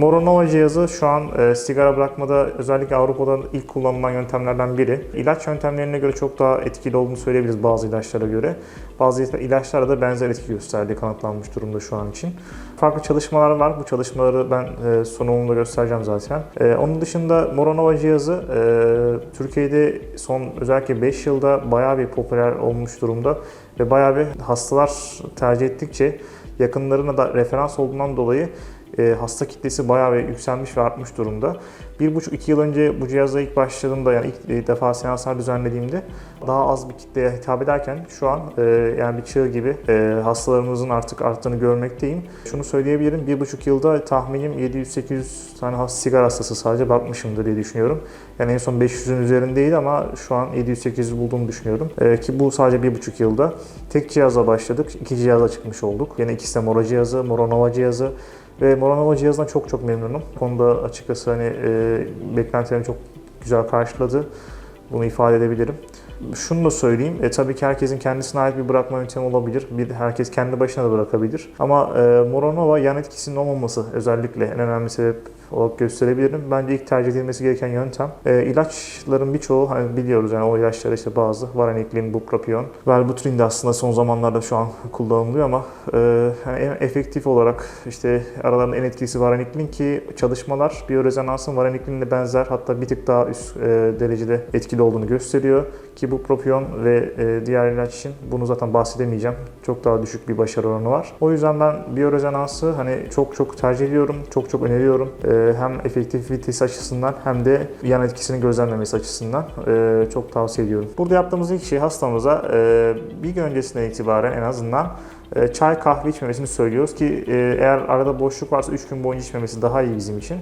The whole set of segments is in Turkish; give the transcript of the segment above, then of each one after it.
Moronova cihazı şu an e, sigara bırakmada özellikle Avrupa'da ilk kullanılan yöntemlerden biri. İlaç yöntemlerine göre çok daha etkili olduğunu söyleyebiliriz bazı ilaçlara göre. Bazı ilaçlara da benzer etki gösterdiği kanıtlanmış durumda şu an için. Farklı çalışmalar var. Bu çalışmaları ben e, sonunda göstereceğim zaten. E, onun dışında Moronova cihazı e, Türkiye'de son özellikle 5 yılda bayağı bir popüler olmuş durumda ve bayağı bir hastalar tercih ettikçe yakınlarına da referans olduğundan dolayı hasta kitlesi bayağı bir yükselmiş ve artmış durumda. Bir buçuk iki yıl önce bu cihaza ilk başladığımda yani ilk defa seanslar düzenlediğimde daha az bir kitleye hitap ederken şu an e, yani bir çığ gibi e, hastalarımızın artık arttığını görmekteyim. Şunu söyleyebilirim bir buçuk yılda tahminim 700-800 tane hasta sigara hastası sadece bakmışımdır diye düşünüyorum. Yani en son 500'ün üzerindeydi ama şu an 700-800 bulduğumu düşünüyorum. E, ki bu sadece bir buçuk yılda. Tek cihazla başladık, iki cihaza çıkmış olduk. Yani ikisi de Moro cihazı, Moronova cihazı. Ve Moronova cihazından çok çok memnunum. Konuda açıkçası hani e, beklentilerimi çok güzel karşıladı. Bunu ifade edebilirim. Şunu da söyleyeyim, e, tabii ki herkesin kendisine ait bir bırakma yöntemi olabilir. Bir herkes kendi başına da bırakabilir. Ama e, Moronova yan etkisinin olmaması özellikle en önemli sebep olarak gösterebilirim. Bence ilk tercih edilmesi gereken yöntem. E, ilaçların birçoğu hani biliyoruz yani o ilaçlar işte bazı varaniklin, bupropion, velbutrin de aslında son zamanlarda şu an kullanılıyor ama e, hani en efektif olarak işte aralarında en etkisi varaniklin ki çalışmalar biyorezonansın varaniklinle benzer hatta bir tık daha üst e, derecede etkili olduğunu gösteriyor ki bu propion ve e, diğer ilaç için bunu zaten bahsedemeyeceğim. Çok daha düşük bir başarı oranı var. O yüzden ben biyorezonansı hani çok çok tercih ediyorum, çok çok öneriyorum. E, hem efektivitesi açısından hem de yan etkisini gözlemlemesi açısından e, çok tavsiye ediyorum. Burada yaptığımız ilk şey hastamıza bir gün öncesinden itibaren en azından çay kahve içmemesini söylüyoruz ki e, eğer arada boşluk varsa 3 gün boyunca içmemesi daha iyi bizim için.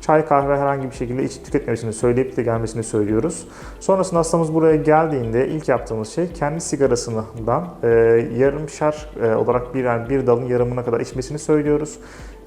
Çay kahve herhangi bir şekilde iç tüketmemesini söyleyip de gelmesini söylüyoruz. Sonrasında hastamız buraya geldiğinde ilk yaptığımız şey kendi sigarasından e, yarımşar e, olarak bir, yani bir dalın yarımına kadar içmesini söylüyoruz.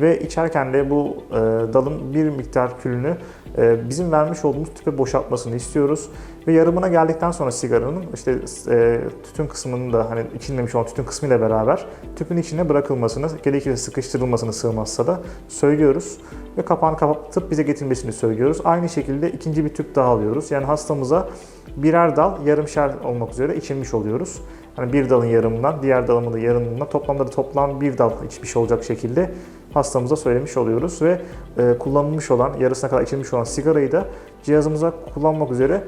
Ve içerken de bu e, dalın bir miktar külünü e, bizim vermiş olduğumuz tüpe boşaltmasını istiyoruz. Ve yarımına geldikten sonra sigaranın işte e, tütün kısmının da hani içilmemiş olan tütün kısmıyla beraber tüpün içine bırakılmasını, gerekirse sıkıştırılmasını sığmazsa da söylüyoruz. Ve kapağını kapatıp bize getirmesini söylüyoruz. Aynı şekilde ikinci bir tüp daha alıyoruz. Yani hastamıza birer dal yarımşar olmak üzere içilmiş oluyoruz. Hani bir dalın yarımından, diğer dalımın da yarımından toplamda da toplam bir dal içmiş olacak şekilde hastamıza söylemiş oluyoruz ve e, kullanılmış olan, yarısına kadar içilmiş olan sigarayı da cihazımıza kullanmak üzere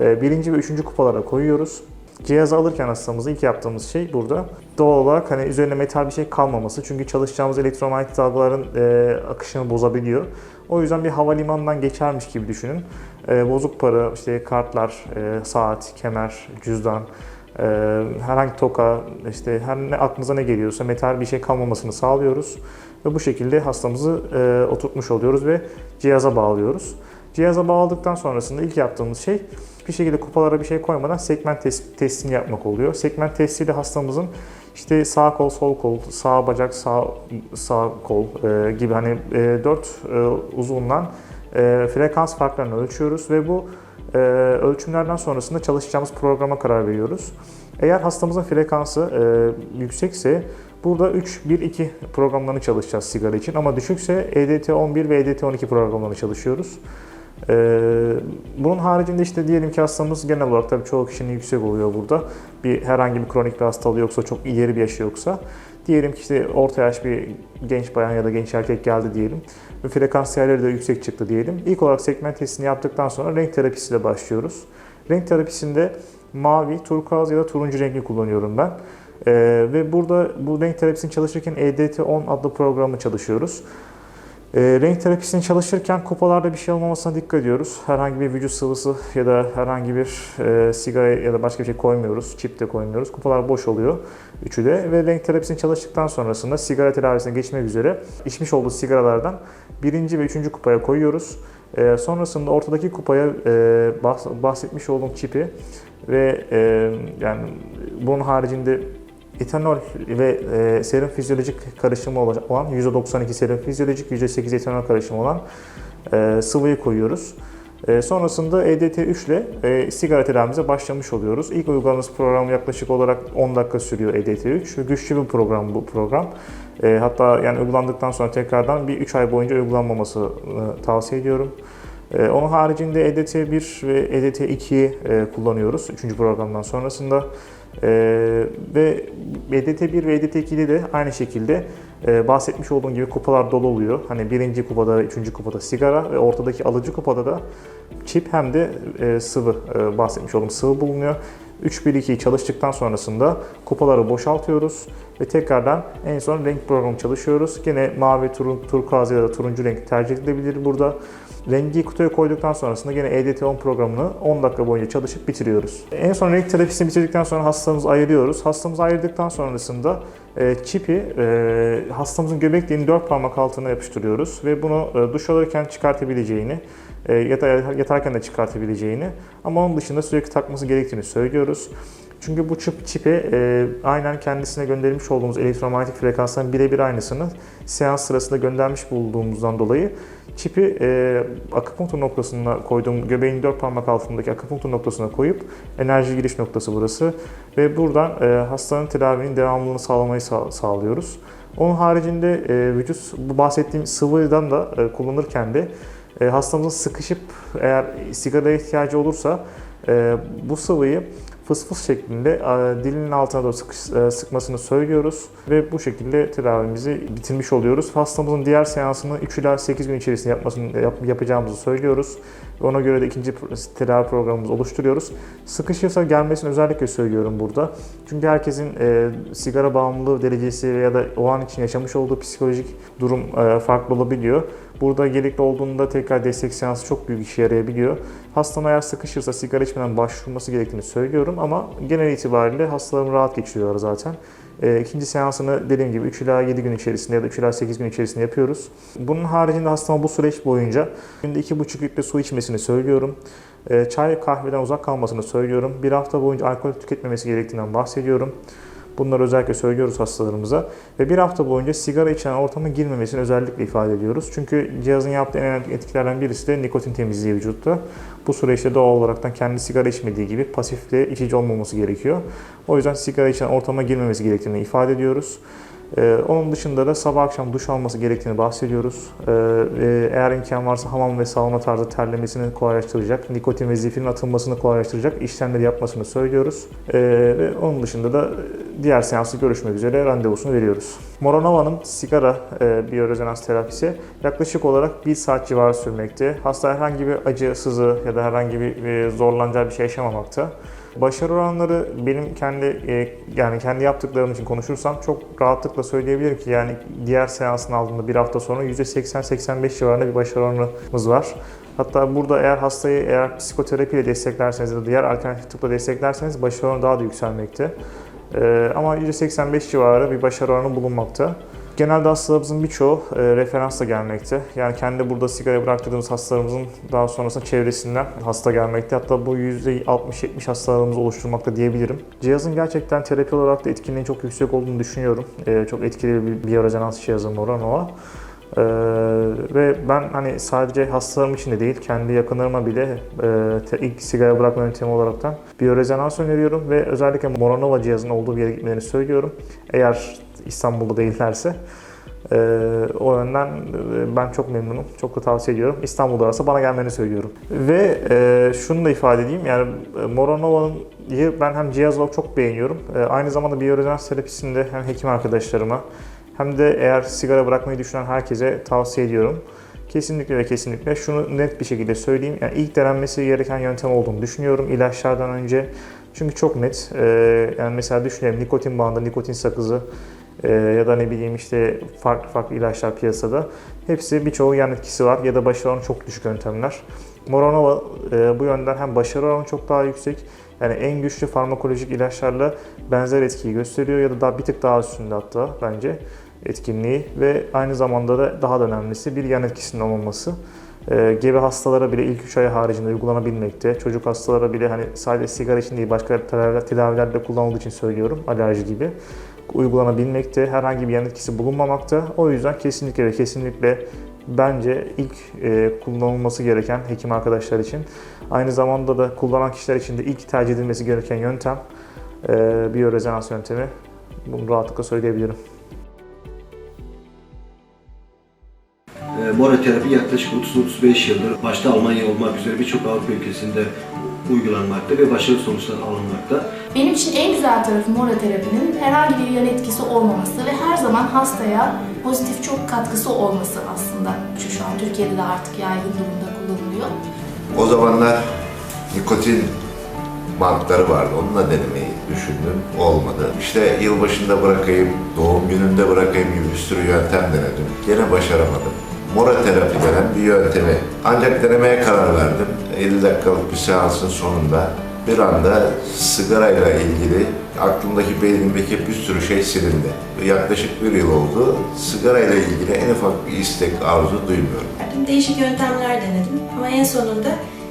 e, birinci ve üçüncü kupalara koyuyoruz. Cihazı alırken hastamızı ilk yaptığımız şey burada doğal olarak hani üzerine metal bir şey kalmaması. Çünkü çalışacağımız elektromanyetik dalgaların e, akışını bozabiliyor. O yüzden bir havalimanından geçermiş gibi düşünün. Bozuk para, işte kartlar, saat, kemer, cüzdan, e, herhangi toka, işte her ne aklınıza ne geliyorsa metal bir şey kalmamasını sağlıyoruz. Ve bu şekilde hastamızı e, oturtmuş oluyoruz ve cihaza bağlıyoruz. Cihaza bağladıktan sonrasında ilk yaptığımız şey bir şekilde kupalara bir şey koymadan segment test, testini yapmak oluyor. Segment testiyle hastamızın işte sağ kol, sol kol, sağ bacak, sağ sağ kol e, gibi hani e, dört e, uzundan e, frekans farklarını ölçüyoruz ve bu e, ölçümlerden sonrasında çalışacağımız programa karar veriyoruz. Eğer hastamızın frekansı e, yüksekse burada 3-1-2 programlarını çalışacağız sigara için ama düşükse EDT11 ve EDT12 programlarını çalışıyoruz. Ee, bunun haricinde işte diyelim ki hastamız genel olarak tabii çoğu kişinin yüksek oluyor burada. Bir herhangi bir kronik bir hastalığı yoksa, çok ileri bir yaşı yoksa. Diyelim ki işte orta yaş bir genç bayan ya da genç erkek geldi diyelim. Frekans değerleri de yüksek çıktı diyelim. İlk olarak segment testini yaptıktan sonra renk terapisiyle başlıyoruz. Renk terapisinde mavi, turkuaz ya da turuncu renkli kullanıyorum ben. Ee, ve burada bu renk terapisini çalışırken EDT10 adlı programı çalışıyoruz. E, renk terapisini çalışırken kupalarda bir şey olmamasına dikkat ediyoruz. Herhangi bir vücut sıvısı ya da herhangi bir e, sigara ya da başka bir şey koymuyoruz. Çip de koymuyoruz. Kupalar boş oluyor. Üçü de ve renk terapisini çalıştıktan sonrasında sigara tedavisine geçmek üzere içmiş olduğu sigaralardan birinci ve üçüncü kupaya koyuyoruz. E, sonrasında ortadaki kupaya e, bahsetmiş olduğum çipi ve e, yani bunun haricinde etanol ve e, serum fizyolojik karışımı olan %92 serum fizyolojik, %8 etanol karışımı olan e, sıvıyı koyuyoruz. E, sonrasında EDT3 ile e, sigara tedavimize başlamış oluyoruz. İlk uyguladığımız program yaklaşık olarak 10 dakika sürüyor EDT3 ve güçlü bir program bu program. E, hatta yani uygulandıktan sonra tekrardan bir 3 ay boyunca uygulanmamasını tavsiye ediyorum. E, onun haricinde EDT1 ve EDT2'yi e, kullanıyoruz 3. programdan sonrasında. E, ve EDT1 ve EDT2'de de aynı şekilde e, bahsetmiş olduğum gibi kupalar dolu oluyor. Hani birinci kupada, üçüncü kupada sigara ve ortadaki alıcı kupada da çip hem de e, sıvı e, bahsetmiş olduğum sıvı bulunuyor. 3-1-2'yi çalıştıktan sonrasında kupaları boşaltıyoruz ve tekrardan en son renk programı çalışıyoruz. Yine mavi, turun, turkuaz ya da turuncu renk tercih edilebilir burada. Rengi kutuya koyduktan sonrasında yine EDT10 programını 10 dakika boyunca çalışıp bitiriyoruz. En son renk terapisini bitirdikten sonra hastamızı ayırıyoruz. Hastamızı ayırdıktan sonrasında e, çipi e, hastamızın göbek deliğinin 4 parmak altına yapıştırıyoruz ve bunu e, duş alırken çıkartabileceğini e, yatarken de çıkartabileceğini ama onun dışında sürekli takması gerektiğini söylüyoruz. Çünkü bu çip çipi e, aynen kendisine gönderilmiş olduğumuz elektromanyetik frekansların birebir aynısını seans sırasında göndermiş bulduğumuzdan dolayı çipi e, akupunktur noktasına koyduğum göbeğin dört parmak altındaki akupunktur noktasına koyup enerji giriş noktası burası ve buradan e, hastanın tedavinin devamlılığını sağlamayı sağ, sağlıyoruz. Onun haricinde e, vücut bu bahsettiğim sıvıdan da e, kullanırken de e, hastamızın sıkışıp eğer sigaraya ihtiyacı olursa e, bu sıvıyı fıs şeklinde e, dilinin altına doğru sıkış, e, sıkmasını söylüyoruz ve bu şekilde tedavimizi bitirmiş oluyoruz. Hastamızın diğer seansını 3 ila 8 gün içerisinde yapmasını yap, yapacağımızı söylüyoruz. Ona göre de ikinci tedavi programımızı oluşturuyoruz. Sıkışırsa gelmesini özellikle söylüyorum burada. Çünkü herkesin e, sigara bağımlılığı derecesi ya da o an için yaşamış olduğu psikolojik durum e, farklı olabiliyor. Burada gerekli olduğunda tekrar destek seansı çok büyük işe yarayabiliyor. Hastanın eğer sıkışırsa sigara içmeden başvurması gerektiğini söylüyorum ama genel itibariyle hastalarım rahat geçiriyorlar zaten. E, ikinci seansını dediğim gibi 3 ila 7 gün içerisinde ya da 3 ila 8 gün içerisinde yapıyoruz. Bunun haricinde hastama bu süreç boyunca günde 2,5 litre su içmesini söylüyorum. E, çay kahveden uzak kalmasını söylüyorum. Bir hafta boyunca alkol tüketmemesi gerektiğinden bahsediyorum. Bunları özellikle söylüyoruz hastalarımıza. Ve bir hafta boyunca sigara içen ortama girmemesini özellikle ifade ediyoruz. Çünkü cihazın yaptığı en önemli etkilerden birisi de nikotin temizliği vücutta. Bu süreçte doğal olaraktan kendi sigara içmediği gibi pasifte içici olmaması gerekiyor. O yüzden sigara içen ortama girmemesi gerektiğini ifade ediyoruz. Ee, onun dışında da sabah akşam duş alması gerektiğini bahsediyoruz. Ee, eğer imkan varsa hamam ve sauna tarzı terlemesini kolaylaştıracak, nikotin ve zifinin atılmasını kolaylaştıracak işlemleri yapmasını söylüyoruz. Ee, ve onun dışında da diğer seansı görüşmek üzere randevusunu veriyoruz. Moranova'nın sigara e, biyorezonans terapisi yaklaşık olarak 1 saat civarı sürmekte. Hasta herhangi bir acı, sızı ya da herhangi bir e, zorlanacağı bir şey yaşamamakta. Başarı oranları benim kendi e, yani kendi yaptıklarım için konuşursam çok rahatlıkla söyleyebilirim ki yani diğer seansın aldığında bir hafta sonra %80-85 civarında bir başarı oranımız var. Hatta burada eğer hastayı eğer psikoterapiyle desteklerseniz ya da diğer alternatif tıpla desteklerseniz başarı oranı daha da yükselmekte. Ee, ama %85 civarı bir başarı oranı bulunmakta. Genelde hastalarımızın birçoğu e, referansla gelmekte. Yani kendi burada sigara bıraktırdığımız hastalarımızın daha sonrasında çevresinden hasta gelmekte. Hatta bu %60-70 hastalarımızı oluşturmakta diyebilirim. Cihazın gerçekten terapi olarak da etkinliğinin çok yüksek olduğunu düşünüyorum. E, çok etkili bir biyorezonans cihazı Moranova. Ee, ve ben hani sadece hastalarım için de değil, kendi yakınlarıma bile e, ilk sigara bırakma yöntemi olaraktan biyorezonans öneriyorum ve özellikle Moranova cihazının olduğu bir yere gitmelerini söylüyorum. Eğer İstanbul'da değillerse. Ee, o yönden e, ben çok memnunum. Çok da tavsiye ediyorum. İstanbul'da varsa bana gelmeni söylüyorum. Ve e, şunu da ifade edeyim. Yani e, Moranova'nın ben hem cihaz olarak çok beğeniyorum. E, aynı zamanda biyorezonans terapisinde hem hekim arkadaşlarıma hem de eğer sigara bırakmayı düşünen herkese tavsiye ediyorum. Kesinlikle ve kesinlikle şunu net bir şekilde söyleyeyim. Yani ilk denenmesi gereken yöntem olduğunu düşünüyorum ilaçlardan önce. Çünkü çok net. Ee, yani mesela düşünelim nikotin bandı, nikotin sakızı e, ya da ne bileyim işte farklı farklı ilaçlar piyasada. Hepsi birçoğu yan etkisi var ya da başarı oranı çok düşük yöntemler. Moronova e, bu yönden hem başarı oranı çok daha yüksek yani en güçlü farmakolojik ilaçlarla benzer etkiyi gösteriyor ya da daha bir tık daha üstünde hatta bence etkinliği ve aynı zamanda da daha da önemlisi bir yan etkisinin olmaması. E, gebe hastalara bile ilk 3 ay haricinde uygulanabilmekte. Çocuk hastalara bile hani sadece sigara için değil başka tedaviler, tedavilerde kullanıldığı için söylüyorum alerji gibi uygulanabilmekte, herhangi bir yan etkisi bulunmamakta. O yüzden kesinlikle ve kesinlikle bence ilk e, kullanılması gereken hekim arkadaşlar için. Aynı zamanda da kullanan kişiler için de ilk tercih edilmesi gereken yöntem e, biyorezonans yöntemi. Bunu rahatlıkla söyleyebilirim. E, Boroterapi yaklaşık 30-35 yıldır başta Almanya olmak üzere birçok Avrupa ülkesinde uygulanmakta ve başarılı sonuçlar alınmakta. Benim için en güzel tarafı mora terapinin herhangi bir yan etkisi olmaması ve her zaman hastaya pozitif çok katkısı olması aslında. Şu, şu an Türkiye'de de artık yaygın durumda kullanılıyor. O zamanlar nikotin bantları vardı. Onunla denemeyi düşündüm. Olmadı. İşte yılbaşında bırakayım, doğum gününde bırakayım gibi bir sürü yöntem denedim. Gene başaramadım. Mora terapi denen bir yöntemi. Ancak denemeye karar verdim. 50 dakikalık bir seansın sonunda bir anda sigarayla ilgili aklımdaki beynimdeki bir sürü şey silindi. Yaklaşık bir yıl oldu. Sigarayla ilgili en ufak bir istek, arzu duymuyorum. Değişik yöntemler denedim ama en sonunda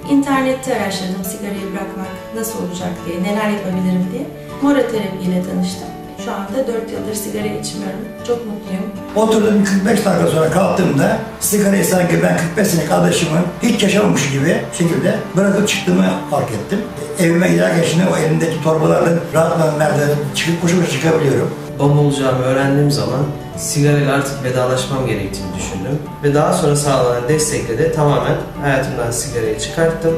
internette araştırdım sigarayı bırakmak nasıl olacak diye, neler yapabilirim diye. Mora terapiyle tanıştım. Şu anda 4 yıldır sigara içmiyorum. Çok mutluyum. Oturdum 45 dakika sonra kalktığımda sigarayı sanki ben 45 senelik arkadaşımı hiç yaşamamış gibi şekilde bırakıp çıktığımı fark ettim. Evime giderken şimdi o elimdeki torbalarla rahatla merdivene çıkıp koşu koşu çıkabiliyorum. Baba olacağımı öğrendiğim zaman sigarayla artık vedalaşmam gerektiğini düşündüm. Ve daha sonra sağlanan destekle de tamamen hayatımdan sigarayı çıkarttım